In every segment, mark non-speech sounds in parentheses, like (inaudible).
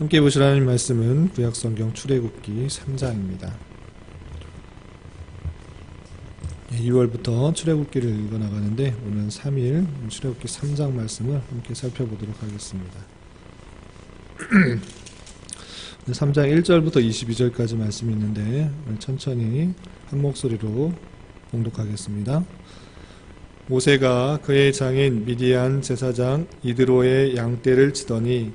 함께 보실 하나님 말씀은 구약성경 출애굽기 3장입니다. 2월부터 출애굽기를 읽어 나가는데 오늘 3일 출애굽기 3장 말씀을 함께 살펴보도록 하겠습니다. 3장 1절부터 22절까지 말씀이 있는데 천천히 한 목소리로 봉독하겠습니다. 모세가 그의 장인 미디안 제사장 이드로의 양떼를 치더니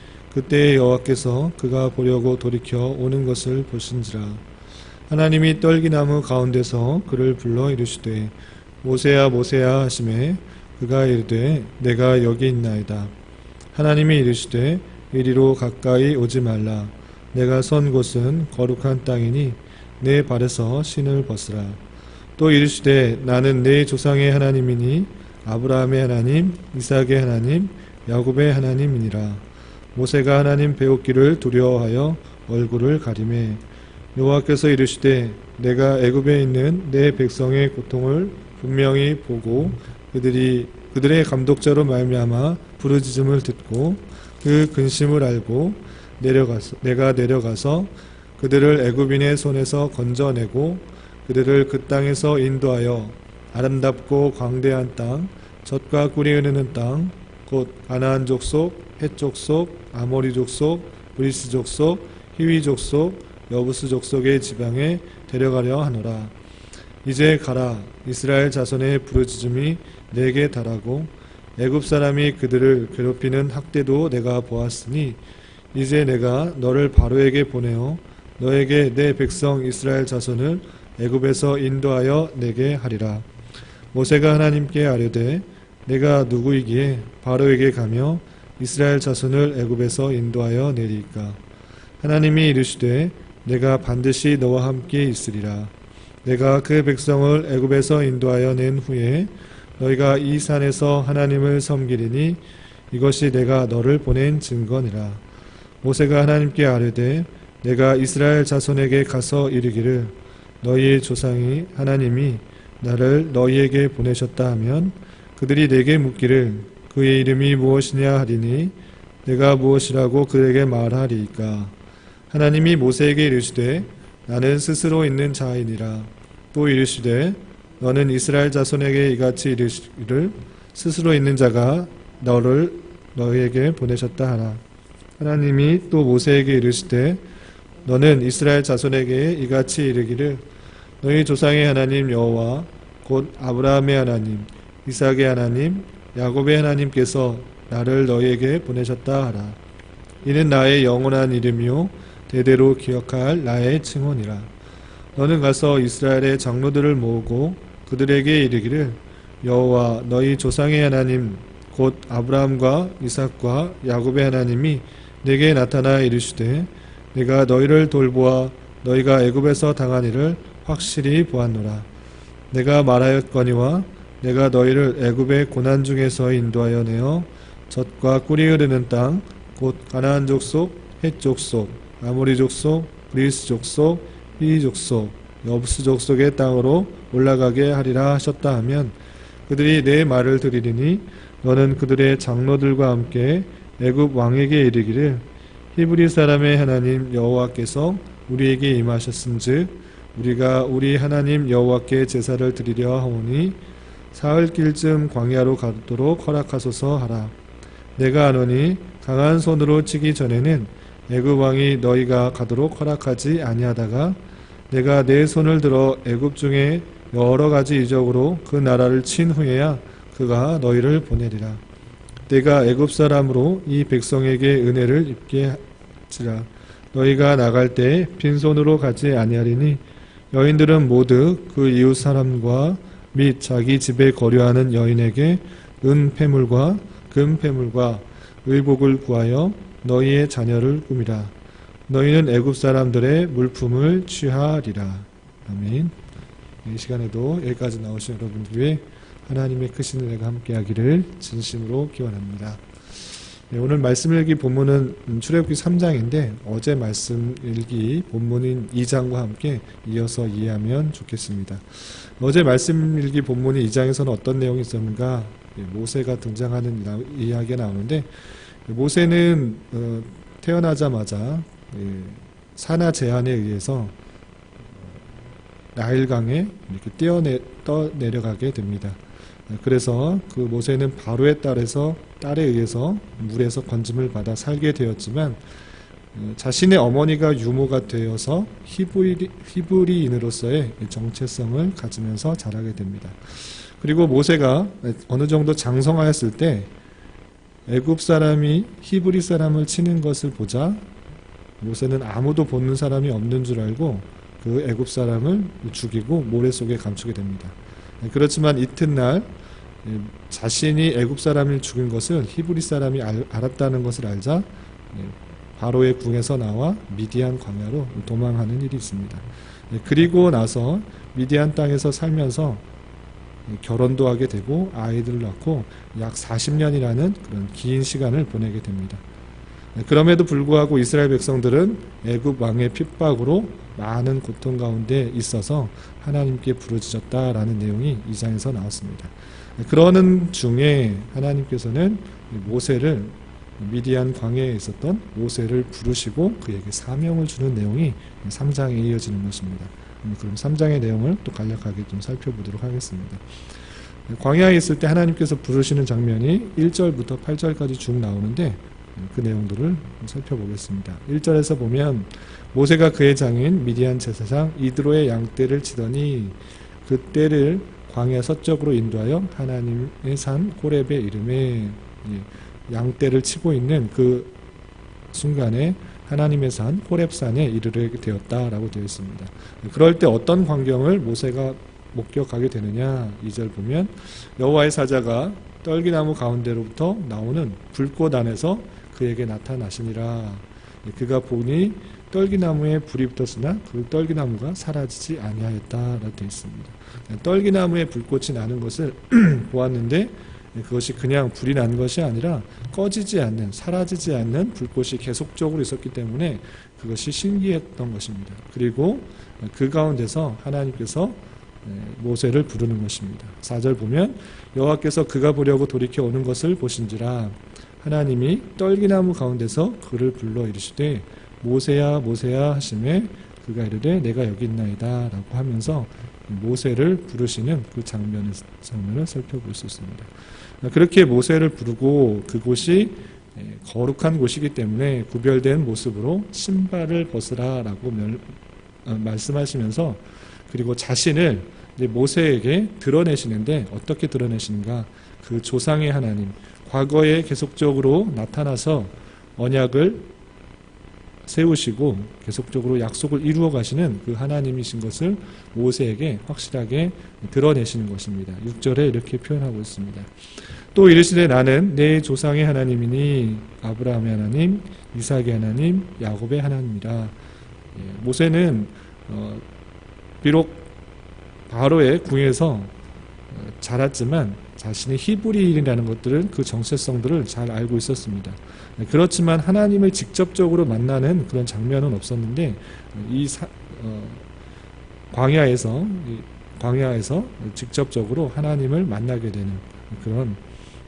그때 여호와께서 그가 보려고 돌이켜 오는 것을 보신지라. 하나님이 떨기나무 가운데서 그를 불러 이르시되 모세야 모세야 하심에 그가 이르되 내가 여기 있나이다. 하나님이 이르시되 이리로 가까이 오지 말라. 내가 선 곳은 거룩한 땅이니 내 발에서 신을 벗으라. 또 이르시되 나는 내 조상의 하나님이니 아브라함의 하나님 이삭의 하나님 야곱의 하나님이니라 모세가 하나님 배웠기를 두려워하여 얼굴을 가리매 여호와께서 이르시되 내가 애굽에 있는 내 백성의 고통을 분명히 보고 그들이 그들의 감독자로 말미암아 부르짖음을 듣고 그 근심을 알고 내려가서 내가 내려가서 그들을 애굽인의 손에서 건져내고 그들을 그 땅에서 인도하여 아름답고 광대한 땅 젖과 꿀이 흐르는 땅 곧 가나안 족속 헷 족속 아모리 족속, 브리스 족속, 히위 족속, 여부스 족속의 지방에 데려가려 하노라. 이제 가라. 이스라엘 자손의 부르짖음이 내게 달하고 애굽 사람이 그들을 괴롭히는 학대도 내가 보았으니 이제 내가 너를 바로에게 보내어 너에게 내 백성 이스라엘 자손을 애굽에서 인도하여 내게 하리라. 모세가 하나님께 아뢰되 내가 누구이기에 바로에게 가며 이스라엘 자손을 애굽에서 인도하여 내리까? 하나님이 이르시되 내가 반드시 너와 함께 있으리라. 내가 그 백성을 애굽에서 인도하여 낸 후에 너희가 이 산에서 하나님을 섬기리니 이것이 내가 너를 보낸 증거니라. 모세가 하나님께 아뢰되 내가 이스라엘 자손에게 가서 이르기를 너희의 조상이 하나님이 나를 너희에게 보내셨다 하면 그들이 내게 묻기를 그의 이름이 무엇이냐 하리니 내가 무엇이라고 그에게 말하리이까? 하나님이 모세에게 이르시되 나는 스스로 있는 자이니라. 또 이르시되 너는 이스라엘 자손에게 이같이 이르시기를 스스로 있는 자가 너를 너희에게 보내셨다 하라. 하나님이 또 모세에게 이르시되 너는 이스라엘 자손에게 이같이 이르기를 너희 조상의 하나님 여호와 곧 아브라함의 하나님 이삭의 하나님 야곱의 하나님께서 나를 너희에게 보내셨다 하라. 이는 나의 영원한 이름이요 대대로 기억할 나의 증언이라. 너는 가서 이스라엘의 장로들을 모으고 그들에게 이르기를 여호와 너희 조상의 하나님 곧 아브라함과 이삭과 야곱의 하나님이 내게 나타나 이르시되 내가 너희를 돌보아 너희가 애굽에서 당한 일을 확실히 보았노라. 내가 말하였거니와 내가 너희를 애굽의 고난 중에서 인도하여 내어 젖과 꿀이 흐르는 땅 곧 가나안 족속, 헷 족속, 아모리 족속, 브리스 족속, 히이 족속, 여부스 족속의 땅으로 올라가게 하리라 하셨다 하면 그들이 내 말을 들으리니 너는 그들의 장로들과 함께 애굽 왕에게 이르기를 히브리 사람의 하나님 여호와께서 우리에게 임하셨은즉 우리가 우리 하나님 여호와께 제사를 드리려 하오니 사흘길쯤 광야로 가도록 허락하소서 하라. 내가 아노니 강한 손으로 치기 전에는 애굽 왕이 너희가 가도록 허락하지 아니하다가 내가 내 손을 들어 애굽 중에 여러 가지 이적으로 그 나라를 친 후에야 그가 너희를 보내리라. 내가 애굽 사람으로 이 백성에게 은혜를 입게 하지라. 너희가 나갈 때 빈손으로 가지 아니하리니 여인들은 모두 그 이웃 사람과 및 자기 집에 거류하는 여인에게 은 패물과 금 패물과 의복을 구하여 너희의 자녀를 꾸미라. 너희는 애굽 사람들의 물품을 취하리라. 아멘. 이 시간에도 여기까지 나오신 여러분들 위해 하나님의 크신 은혜가 함께하기를 진심으로 기원합니다. 네, 오늘 말씀 일기 본문은 음, 출애굽기 3장인데 어제 말씀 일기 본문인 2장과 함께 이어서 이해하면 좋겠습니다. 어제 말씀 일기 본문인 2장에서는 어떤 내용이 있었는가? 예, 모세가 등장하는 나- 이야기가 나오는데 모세는 어, 태어나자마자 예, 산하 제한에 의해서 나일강에 이렇게 떠내려가게 됩니다. 예, 그래서 그 모세는 바로의 딸에서 딸에 의해서 물에서 건짐을 받아 살게 되었지만 어, 자신의 어머니가 유모가 되어서 히브리, 히브리인으로서의 정체성을 가지면서 자라게 됩니다. 그리고 모세가 어느 정도 장성하였을 때 애굽 사람이 히브리 사람을 치는 것을 보자 모세는 아무도 보는 사람이 없는 줄 알고 그 애굽 사람을 죽이고 모래 속에 감추게 됩니다. 네, 그렇지만 이튿날 예, 자신이 애굽 사람을 죽인 것을 히브리 사람이 알, 알았다는 것을 알자 예, 바로의 궁에서 나와 미디안 광야로 도망하는 일이 있습니다. 예, 그리고 나서 미디안 땅에서 살면서 예, 결혼도 하게 되고 아이들을 낳고 약 40년이라는 그런 긴 시간을 보내게 됩니다. 예, 그럼에도 불구하고 이스라엘 백성들은 애굽 왕의 핍박으로 많은 고통 가운데 있어서 하나님께 부르짖었다라는 내용이 이 장에서 나왔습니다. 예, 그러는 중에 하나님께서는 이 모세를 미디안 광야에 있었던 모세를 부르시고 그에게 사명을 주는 내용이 3장에 이어지는 것입니다. 음, 그럼 3장의 내용을 또 간략하게 좀 살펴보도록 하겠습니다. 광야에 있을 때 하나님께서 부르시는 장면이 1절부터 8절까지 쭉 나오는데 그 내용들을 좀 살펴보겠습니다. 1절에서 보면 모세가 그의 장인 미디안 제사장 이드로의 양떼를 치더니 그 떼를 광야 서쪽으로 인도하여 하나님의 산 호렙의 이름에 예, 양떼를 치고 있는 그 순간에 하나님의 산 호렙산에 이르게 되었다라고 되어 있습니다. 그럴 때 어떤 광경을 모세가 목격하게 되느냐 2절 보면 여호와의 사자가 떨기나무 가운데로부터 나오는 불꽃 안에서 그에게 나타나시니라 그가 보니 떨기나무에 불이 붙었으나 그 떨기나무가 사라지지 아니하였다라고 되어 있습니다. 떨기나무에 불꽃이 나는 것을 (clears throat) 보았는데 그것이 그냥 불이 난 것이 아니라 꺼지지 않는 사라지지 않는 불꽃이 계속적으로 있었기 때문에 그것이 신기했던 것입니다. 그리고 그 가운데서 하나님께서 모세를 부르는 것입니다. 4절 보면 여호와께서 그가 보려고 돌이켜 오는 것을 보신지라 하나님이 떨기나무 가운데서 그를 불러 이르시되 모세야 모세야 하심에 그가 이르되 내가 여기 있나이다 라고 하면서 모세를 부르시는 그 장면을 장면을 살펴볼 수 있습니다. 그렇게 모세를 부르고 그곳이 거룩한 곳이기 때문에 구별된 모습으로 신발을 벗으라 라고 멸, 어, 말씀하시면서 그리고 자신을 모세에게 드러내시는데 어떻게 드러내시는가? 그 조상의 하나님, 과거에 계속적으로 나타나서 언약을 세우시고 계속적으로 약속을 이루어 가시는 그 하나님이신 것을 모세에게 확실하게 드러내시는 것입니다. 6절에 이렇게 표현하고 있습니다. 또 이르시되 나는 내 조상의 하나님이니 아브라함의 하나님, 이삭의 하나님, 야곱의 하나님이라. 예, 모세는 어, 비록 바로의 궁에서 어, 자랐지만 자신이 히브리인이라는 것들은 그 정체성들을 잘 알고 있었습니다. 그렇지만 하나님을 직접적으로 만나는 그런 장면은 없었는데 이 사, 어, 광야에서 이 광야에서 직접적으로 하나님을 만나게 되는 그런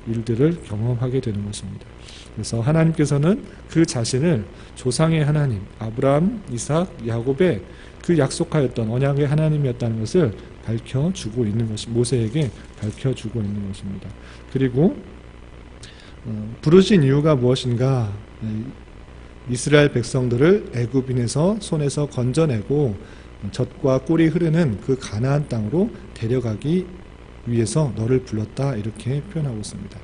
일들을 경험하게 되는 것입니다. 그래서 하나님께서는 그 자신을 조상의 하나님 아브라함, 이삭, 야곱의 그 약속하였던 언약의 하나님이었다는 것을 밝혀주고 있는 것이 모세에게 밝혀주고 있는 것입니다. 그리고 어, 부르신 이유가 무엇인가? 이스라엘 백성들을 애굽인에서 손에서 건져내고 젖과 꿀이 흐르는 그 가나안 땅으로 데려가기 위해서 너를 불렀다 이렇게 표현하고 있습니다.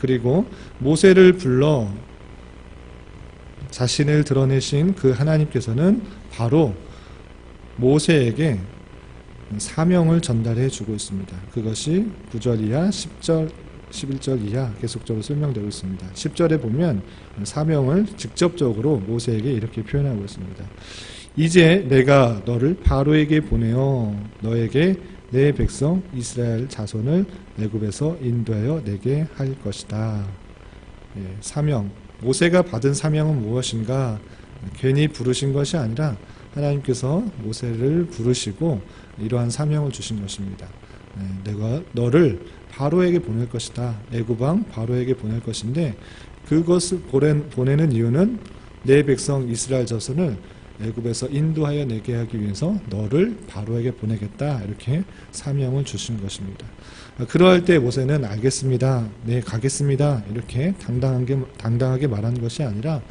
그리고 모세를 불러 자신을 드러내신 그 하나님께서는 바로 모세에게 사명을 전달해 주고 있습니다. 그것이 9절 이하 10절 11절 이하 계속적으로 설명되고 있습니다. 10절에 보면 사명을 직접적으로 모세에게 이렇게 표현하고 있습니다. 이제 내가 너를 바로에게 보내어 너에게 내 백성 이스라엘 자손을 애굽에서 인도하여 내게 할 것이다. 예, 사명 모세가 받은 사명은 무엇인가? 괜히 부르신 것이 아니라 하나님께서 모세를 부르시고 이러한 사명을 주신 것입니다. 예, 내가 너를 바로에게 보낼 것이다. 애굽왕 바로에게 보낼 것인데 그것을 보내는 이유는 내 백성 이스라엘 자손을 애굽에서 인도하여 내게 하기 위해서 너를 바로에게 보내겠다 이렇게 사명을 주신 것입니다. 그러할 때 모세는 알겠습니다. 네 가겠습니다. 이렇게 당당하게 당당하게 말한 것이 아니라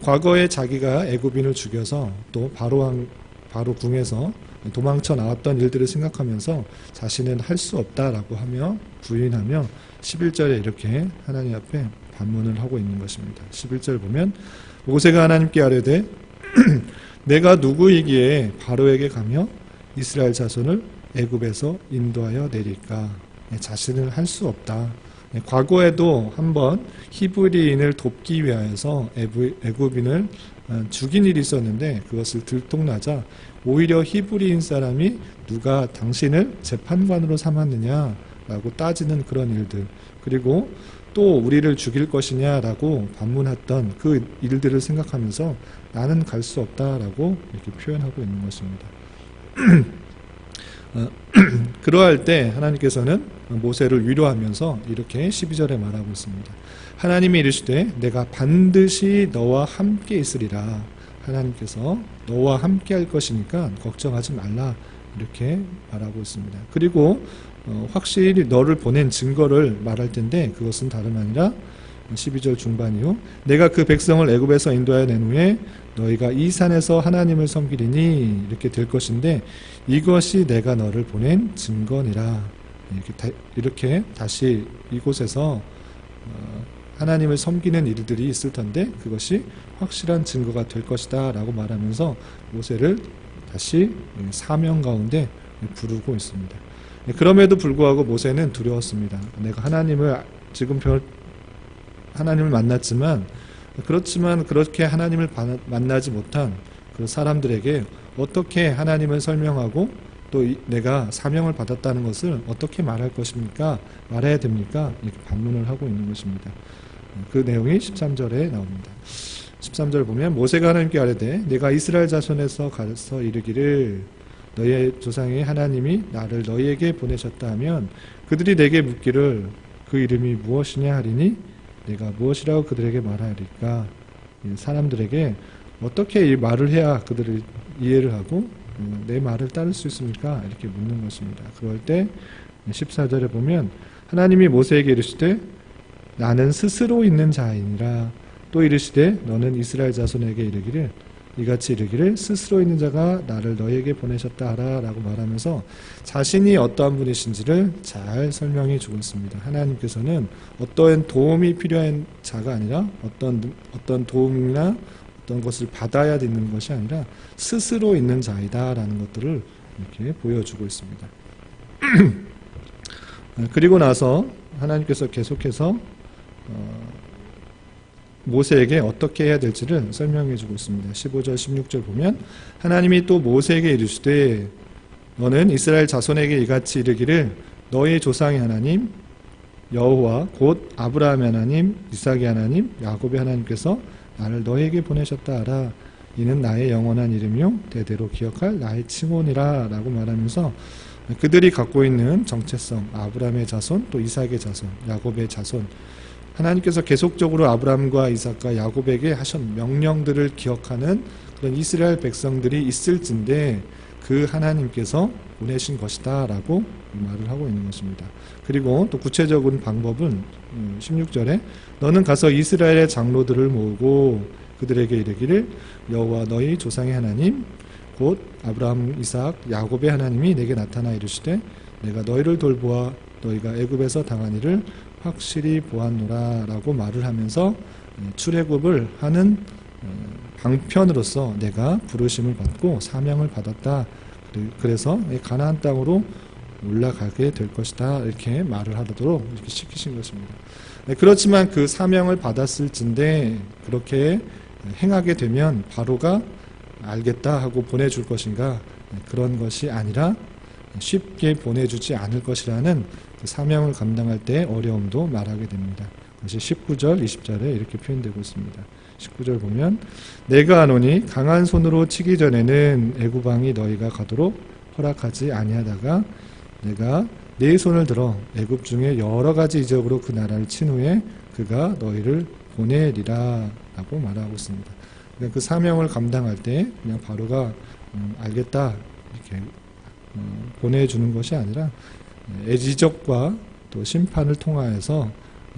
과거에 자기가 애굽인을 죽여서 또 바로 왕 바로 궁에서 도망쳐 나왔던 일들을 생각하면서 자신은 할 수 없다라고 하며 부인하며 11절에 이렇게 하나님 앞에 반문을 하고 있는 것입니다. 11절 보면 모세가 하나님께 아뢰되 (clears throat) 내가 누구이기에 바로에게 가며 이스라엘 자손을 애굽에서 인도하여 내릴까 자신을 할 수 없다. 과거에도 한번 히브리인을 돕기 위하여서 애굽인을 어, 죽인 일이 있었는데 그것을 들통나자 오히려 히브리인 사람이 누가 당신을 재판관으로 삼았느냐라고 따지는 그런 일들 그리고 또 우리를 죽일 것이냐라고 반문했던 그 일들을 생각하면서 나는 갈 수 없다라고 이렇게 표현하고 있는 것입니다. (clears throat) 어, (clears throat) 그러할 때 하나님께서는 모세를 위로하면서 이렇게 12절에 말하고 있습니다. 하나님이 이르시되 내가 반드시 너와 함께 있으리라. 하나님께서 너와 함께 할 것이니까 걱정하지 말라. 이렇게 말하고 있습니다. 그리고 어, 확실히 너를 보낸 증거를 말할 텐데 그것은 다름 아니라 12절 중반 이후 내가 그 백성을 애굽에서 인도하여 낸 후에 너희가 이 산에서 하나님을 섬기리니 이렇게 될 것인데 이것이 내가 너를 보낸 증거니라 이렇게, 다, 이렇게 다시 이곳에서 어, 하나님을 섬기는 일들이 있을 텐데 그것이 확실한 증거가 될 것이다 라고 말하면서 모세를 다시 사명 가운데 부르고 있습니다. 그럼에도 불구하고 모세는 두려웠습니다. 내가 하나님을 지금 별 하나님을 만났지만 그렇지만 그렇게 하나님을 만나지 못한 그 사람들에게 어떻게 하나님을 설명하고 또 내가 사명을 받았다는 것을 어떻게 말할 것입니까? 말해야 됩니까? 이렇게 반문을 하고 있는 것입니다. 그 내용이 13절에 나옵니다. 13절 보면 모세가 하나님께 아뢰되 내가 이스라엘 자손에서 가서 이르기를 너의 조상의 하나님이 나를 너희에게 보내셨다 하면 그들이 내게 묻기를 그 이름이 무엇이냐 하리니 내가 무엇이라고 그들에게 말하리까 사람들에게 어떻게 이 말을 해야 그들을 이해를 하고 음, 내 말을 따를 수 있습니까? 이렇게 묻는 것입니다. 그럴 때 14절에 보면 하나님이 모세에게 이르시되 나는 스스로 있는 자이니라 또 이르시되 너는 이스라엘 자손에게 이르기를 이같이 이르기를 스스로 있는 자가 나를 너에게 보내셨다 하라 라고 말하면서 자신이 어떠한 분이신지를 잘 설명해 주고 있습니다. 하나님께서는 어떠한 도움이 필요한 자가 아니라 어떤, 어떤 도움이나 어떤 것을 받아야 되는 것이 아니라 스스로 있는 자이다 라는 것들을 이렇게 보여주고 있습니다. (clears throat) 그리고 나서 하나님께서 계속해서 어, 모세에게 어떻게 해야 될지를 설명해 주고 있습니다. 15절 16절 보면 하나님이 또 모세에게 이르시되 너는 이스라엘 자손에게 이같이 이르기를 너희 조상의 하나님 여호와 곧 아브라함의 하나님 이삭의 하나님 야곱의 하나님께서 나를 너에게 보내셨다 하라 이는 나의 영원한 이름이요 대대로 기억할 나의 칭혼이라 라고 말하면서 그들이 갖고 있는 정체성 아브라함의 자손 또 이삭의 자손 야곱의 자손 하나님께서 계속적으로 아브라함과 이삭과 야곱에게 하신 명령들을 기억하는 그런 이스라엘 백성들이 있을진데 그 하나님께서 보내신 것이다 라고 말을 하고 있는 것입니다. 그리고 또 구체적인 방법은 16절에 음, 너는 가서 이스라엘의 장로들을 모으고 그들에게 이르기를 여호와 너희 조상의 하나님 곧 아브라함, 이삭, 야곱의 하나님이 내게 나타나 이르시되 내가 너희를 돌보아 너희가 애굽에서 당한 일을 확실히 보았노라 라고 말을 하면서 예, 출애굽을 하는 어, 방편으로서 내가 부르심을 받고 사명을 받았다. 그래서 가나안 땅으로 올라가게 될 것이다 이렇게 말을 하도록 이렇게 시키신 것입니다. 네, 그렇지만 그 사명을 받았을진데 그렇게 행하게 되면 바로가 알겠다 하고 보내줄 것인가 네, 그런 것이 아니라 쉽게 보내주지 않을 것이라는 그 사명을 감당할 때 어려움도 말하게 됩니다. 그것이 19절, 20절에 이렇게 표현되고 있습니다. 19절 보면 내가 아노니 강한 손으로 치기 전에는 애굽왕이 너희가 가도록 허락하지 아니하다가 내가 네 손을 들어 애굽 중에 여러 가지 이적으로 그 나라를 친 후에 그가 너희를 보내리라라고 말하고 있습니다. 그러니까 그 사명을 감당할 때 그냥 바로가 음, 알겠다 이렇게 음, 보내주는 것이 아니라 애지적과 또 심판을 통하여서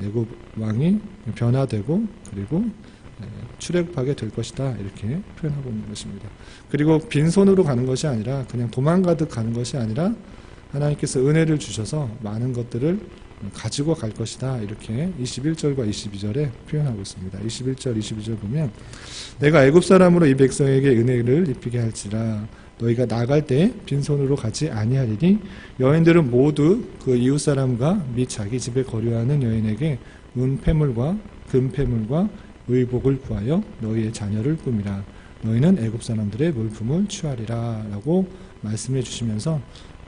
애굽 왕이 변화되고 그리고 출애굽하게 될 것이다 이렇게 표현하고 있는 것입니다. 그리고 빈손으로 가는 것이 아니라 그냥 도망가듯 가는 것이 아니라 하나님께서 은혜를 주셔서 많은 것들을 가지고 갈 것이다 이렇게 21절과 22절에 표현하고 있습니다. 21절 22절 보면 내가 애굽 사람으로 이 백성에게 은혜를 입히게 할지라 너희가 나갈 때 빈손으로 가지 아니하리니 여인들은 모두 그 이웃 사람과 및 자기 집에 거류하는 여인에게 은폐물과 금폐물과 의복을 구하여 너희의 자녀를 꾸미라. 너희는 애굽 사람들의 물품을 취하리라라고 말씀해 주시면서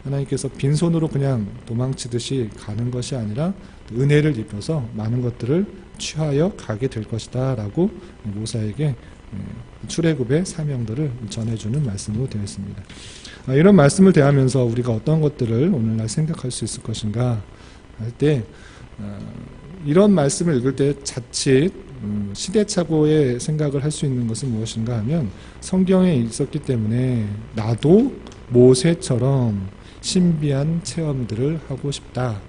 하나님께서 빈손으로 그냥 도망치듯이 가는 것이 아니라 은혜를 입혀서 많은 것들을 취하여 가게 될 것이다 라고 모사에게 출애굽의 사명들을 전해주는 말씀으로 되어 있습니다. 아, 이런 말씀을 대하면서 우리가 어떤 것들을 오늘날 생각할 수 있을 것인가 할때 아, 이런 말씀을 읽을 때 자칫 음, 시대착오의 생각을 할 수 있는 것은 무엇인가 하면 성경에 있었기 때문에 나도 모세처럼 신비한 체험들을 하고 싶다.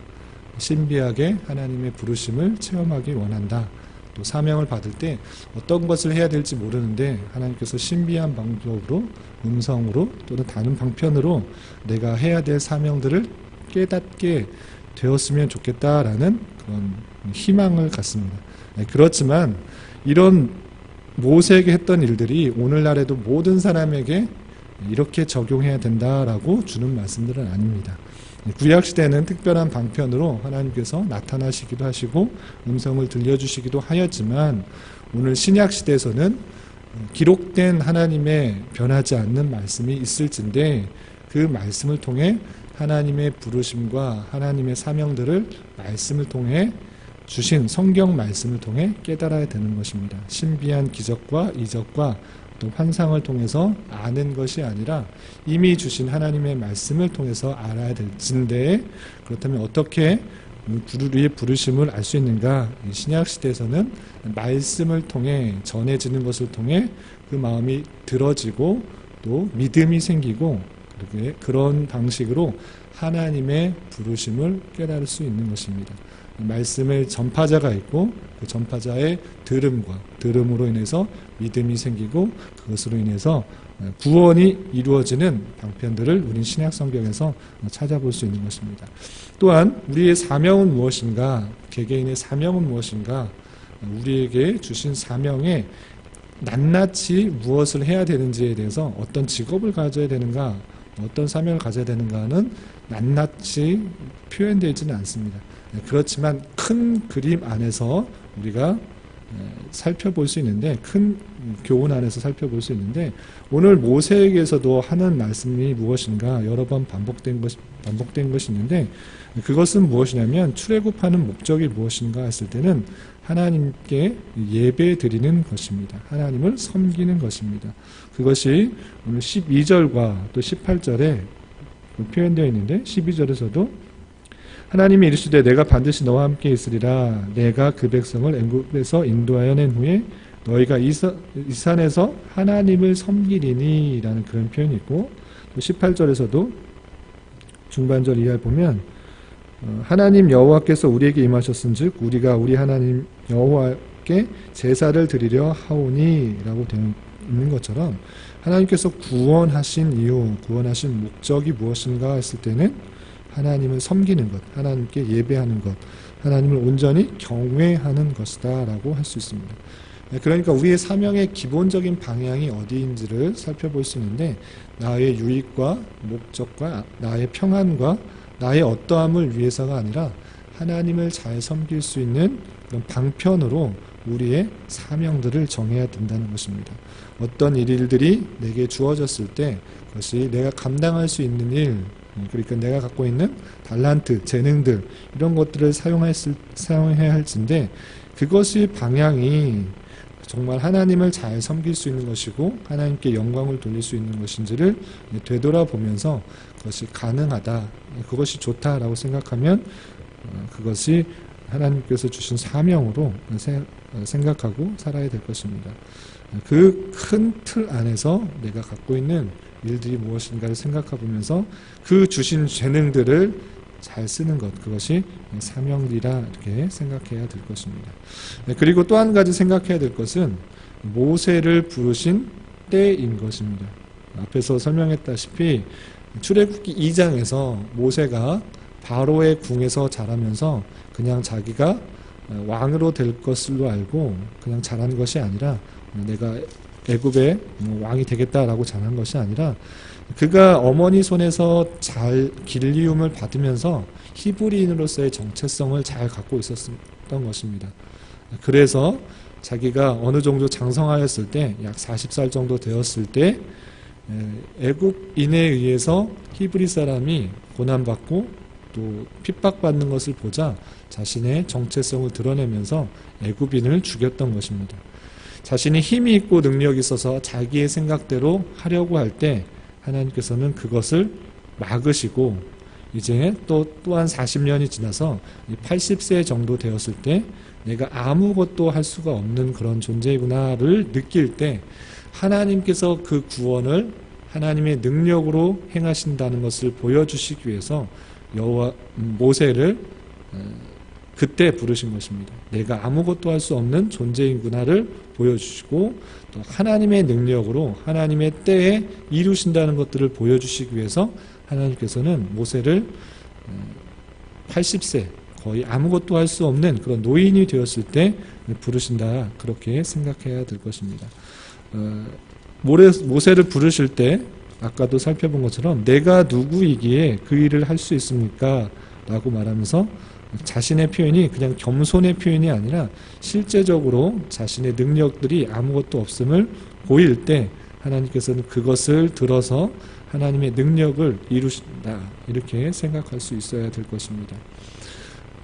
신비하게 하나님의 부르심을 체험하기 원한다. 또 사명을 받을 때 어떤 것을 해야 될지 모르는데 하나님께서 신비한 방법으로 음성으로 또는 다른 방편으로 내가 해야 될 사명들을 깨닫게 되었으면 좋겠다라는 그런 희망을 갖습니다. 네, 그렇지만 이런 모세에게 했던 일들이 오늘날에도 모든 사람에게 이렇게 적용해야 된다라고 주는 말씀들은 아닙니다. 구약 시대는 특별한 방편으로 하나님께서 나타나시기도 하시고 음성을 들려주시기도 하였지만 오늘 신약 시대에서는 기록된 하나님의 변하지 않는 말씀이 있을진데 그 말씀을 통해 하나님의 부르심과 하나님의 사명들을 말씀을 통해 주신 성경 말씀을 통해 깨달아야 되는 것입니다. 신비한 기적과 이적과 또 환상을 통해서 아는 것이 아니라 이미 주신 하나님의 말씀을 통해서 알아야 될진데 그렇다면 어떻게 우리의 부르심을 알 수 있는가? 신약 시대에서는 말씀을 통해 전해지는 것을 통해 그 마음이 들어지고 또 믿음이 생기고 그런 방식으로 하나님의 부르심을 깨달을 수 있는 것입니다. 말씀의 전파자가 있고 그 전파자의 들음과 들음으로 인해서 믿음이 생기고 그것으로 인해서 구원이 이루어지는 방편들을 우린 신약 성경에서 찾아볼 수 있는 것입니다. 또한 우리의 사명은 무엇인가? 개개인의 사명은 무엇인가? 우리에게 주신 사명에 낱낱이 무엇을 해야 되는지에 대해서 어떤 직업을 가져야 되는가, 어떤 사명을 가져야 되는가는 낱낱이 표현되지는 않습니다. 네, 그렇지만 큰 그림 안에서 우리가 살펴볼 수 있는데 큰 교훈 안에서 살펴볼 수 있는데 오늘 모세에게서도 하는 말씀이 무엇인가 여러 번 반복된 것 반복된 것이 있는데 그것은 무엇이냐면 출애굽하는 목적이 무엇인가 했을 때는 하나님께 예배 드리는 것입니다. 하나님을 섬기는 것입니다. 그것이 오늘 12절과 또 18절에 표현되어 있는데 12절에서도 하나님이 이르시되 내가 반드시 너와 함께 있으리라 내가 그 백성을 애굽에서 인도하여 낸 후에 너희가 이, 산에서 하나님을 섬기리니 라는 그런 표현이 있고 또 18절에서도 중반절 이하에 보면 어, 하나님 여호와께서 우리에게 임하셨은즉 우리가 우리 하나님 여호와께 제사를 드리려 하오니라고 되어 있는 것처럼 하나님께서 구원하신 이유, 구원하신 목적이 무엇인가 했을 때는 하나님을 섬기는 것, 하나님께 예배하는 것, 하나님을 온전히 경외하는 것이다라고 할 수 있습니다. 네, 그러니까 우리의 사명의 기본적인 방향이 어디인지를 살펴볼 수 있는데 나의 유익과 목적과 나의 평안과 나의 어떠함을 위해서가 아니라 하나님을 잘 섬길 수 있는 그런 방편으로 우리의 사명들을 정해야 된다는 것입니다. 어떤 일들이 내게 주어졌을 때 그것이 내가 감당할 수 있는 일, 그러니까 내가 갖고 있는 달란트, 재능들 이런 것들을 사용했을, 사용해야 할진데 그것이 방향이 정말 하나님을 잘 섬길 수 있는 것이고 하나님께 영광을 돌릴 수 있는 것인지를 되돌아보면서 그것이 가능하다, 그것이 좋다라고 생각하면 어, 그것이 하나님께서 주신 사명으로 생각하고 살아야 될 것입니다. 그 큰 틀 안에서 내가 갖고 있는 일들이 무엇인가를 생각해 보면서 그 주신 재능들을 잘 쓰는 것 그것이 사명이라 이렇게 생각해야 될 것입니다. 네, 그리고 또 한 가지 생각해야 될 것은 모세를 부르신 때인 것입니다. 앞에서 설명했다시피 출애굽기 2장에서 모세가 바로의 궁에서 자라면서 그냥 자기가 왕으로 될 것으로 알고 그냥 자란 것이 아니라 내가 애굽의 왕이 되겠다라고 자란 것이 아니라 그가 어머니 손에서 잘 길리움을 받으면서 히브리인으로서의 정체성을 잘 갖고 있었던 것입니다. 그래서 자기가 어느 정도 장성하였을 때 약 40살 정도 되었을 때 애굽인에 의해서 히브리 사람이 고난받고 또 핍박받는 것을 보자 자신의 정체성을 드러내면서 애굽인을 죽였던 것입니다. 자신이 힘이 있고 능력이 있어서 자기의 생각대로 하려고 할 때 하나님께서는 그것을 막으시고 이제 또 또한 40년이 지나서 80세 정도 되었을 때 내가 아무것도 할 수가 없는 그런 존재구나를 느낄 때 하나님께서 그 구원을 하나님의 능력으로 행하신다는 것을 보여주시기 위해서 여호와 모세를 어, 그때 부르신 것입니다. 내가 아무것도 할 수 없는 존재인구나를 보여주시고 또 하나님의 능력으로 하나님의 때에 이루신다는 것들을 보여주시기 위해서 하나님께서는 모세를 80세 어, 거의 아무것도 할 수 없는 그런 노인이 되었을 때 부르신다 그렇게 생각해야 될 것입니다. 어, 모세를 부르실 때 아까도 살펴본 것처럼 내가 누구이기에 그 일을 할 수 있습니까? 라고 말하면서 자신의 표현이 그냥 겸손의 표현이 아니라 실제적으로 자신의 능력들이 아무것도 없음을 보일 때 하나님께서는 그것을 들어서 하나님의 능력을 이루신다 이렇게 생각할 수 있어야 될 것입니다.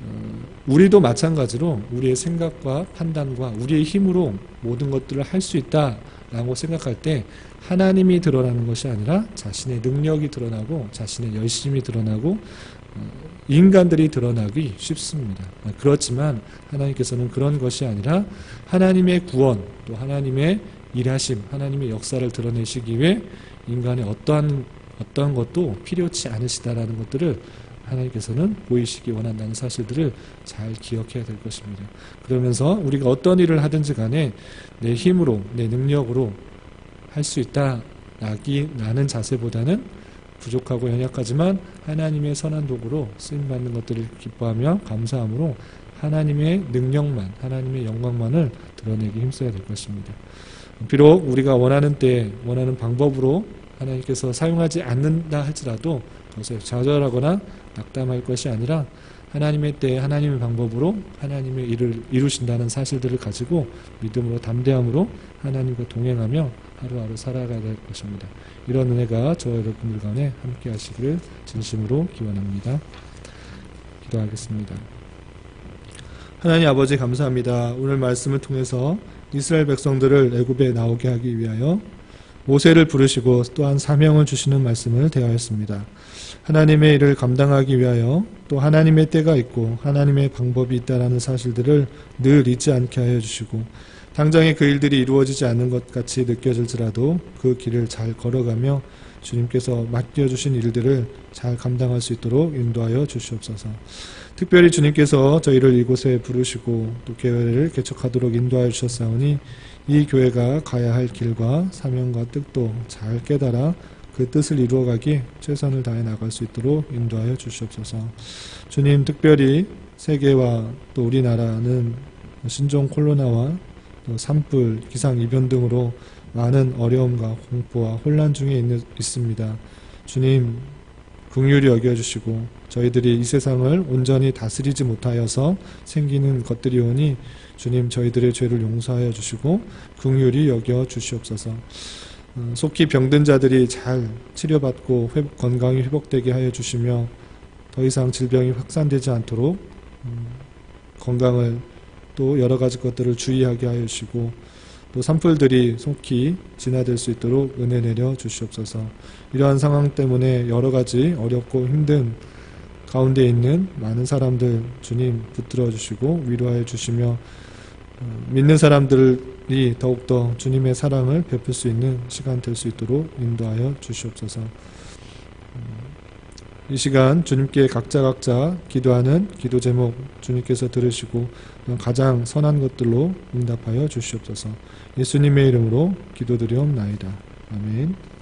어, 우리도 마찬가지로 우리의 생각과 판단과 우리의 힘으로 모든 것들을 할 수 있다 라고 생각할 때 하나님이 드러나는 것이 아니라 자신의 능력이 드러나고 자신의 열심이 드러나고 어, 인간들이 드러나기 쉽습니다. 그렇지만 하나님께서는 그런 것이 아니라 하나님의 구원 또 하나님의 일하심 하나님의 역사를 드러내시기 위해 인간의 어떠한 어떠한 것도 필요치 않으시다라는 것들을 하나님께서는 보이시기 원한다는 사실들을 잘 기억해야 될 것입니다. 그러면서 우리가 어떤 일을 하든지 간에 내 힘으로 내 능력으로 할 수 있다 라는 자세보다는 부족하고 연약하지만 하나님의 선한 도구로 쓰임 받는 것들을 기뻐하며 감사함으로 하나님의 능력만 하나님의 영광만을 드러내기 힘써야 될 것입니다. 비록 우리가 원하는 때 원하는 방법으로 하나님께서 사용하지 않는다 할지라도 그것에 좌절하거나 낙담할 것이 아니라 하나님의 때에 하나님의 방법으로 하나님의 일을 이루신다는 사실들을 가지고 믿음으로 담대함으로 하나님과 동행하며 하루하루 살아가야 될 것입니다. 이런 은혜가 저와 여러분들 간에 함께 하시기를 진심으로 기원합니다. 기도하겠습니다. 하나님 아버지 감사합니다. 오늘 말씀을 통해서 이스라엘 백성들을 애굽에 나오게 하기 위하여 모세를 부르시고 또한 사명을 주시는 말씀을 대하였습니다. 하나님의 일을 감당하기 위하여 또 하나님의 때가 있고 하나님의 방법이 있다라는 사실들을 늘 잊지 않게 하여 주시고 당장에 그 일들이 이루어지지 않는 것 같이 느껴질지라도 그 길을 잘 걸어가며 주님께서 맡겨주신 일들을 잘 감당할 수 있도록 인도하여 주시옵소서. 특별히 주님께서 저희를 이곳에 부르시고 또 교회를 개척하도록 인도하여 주셨사오니 이 교회가 가야 할 길과 사명과 뜻도 잘 깨달아 그 뜻을 이루어가기 최선을 다해 나갈 수 있도록 인도하여 주시옵소서. 주님 특별히 세계와 또 우리나라는 신종 코로나와 또 산불, 기상 이변 등으로 많은 어려움과 공포와 혼란 중에 있는, 있습니다. 주님 긍휼히 여겨 주시고 저희들이 이 세상을 온전히 다스리지 못하여서 생기는 것들이오니 주님 저희들의 죄를 용서하여 주시고 긍휼히 여겨 주시옵소서. 음, 속히 병든 자들이 잘 치료받고 회- 건강이 회복되게 하여 주시며 더 이상 질병이 확산되지 않도록 음, 건강을 또 여러 가지 것들을 주의하게 하여 주시고 또 산불들이 속히 진화될 수 있도록 은혜 내려 주시옵소서. 이러한 상황 때문에 여러 가지 어렵고 힘든 가운데 있는 많은 사람들 주님 붙들어 주시고 위로하여 주시며 어, 믿는 사람들이 더욱더 주님의 사랑을 베풀 수 있는 시간 될 수 있도록 인도하여 주시옵소서. 음, 이 시간 주님께 각자 각자 기도하는 기도 제목 주님께서 들으시고 가장 선한 것들로 응답하여 주시옵소서. 예수님의 이름으로 기도드리옵나이다. 아멘.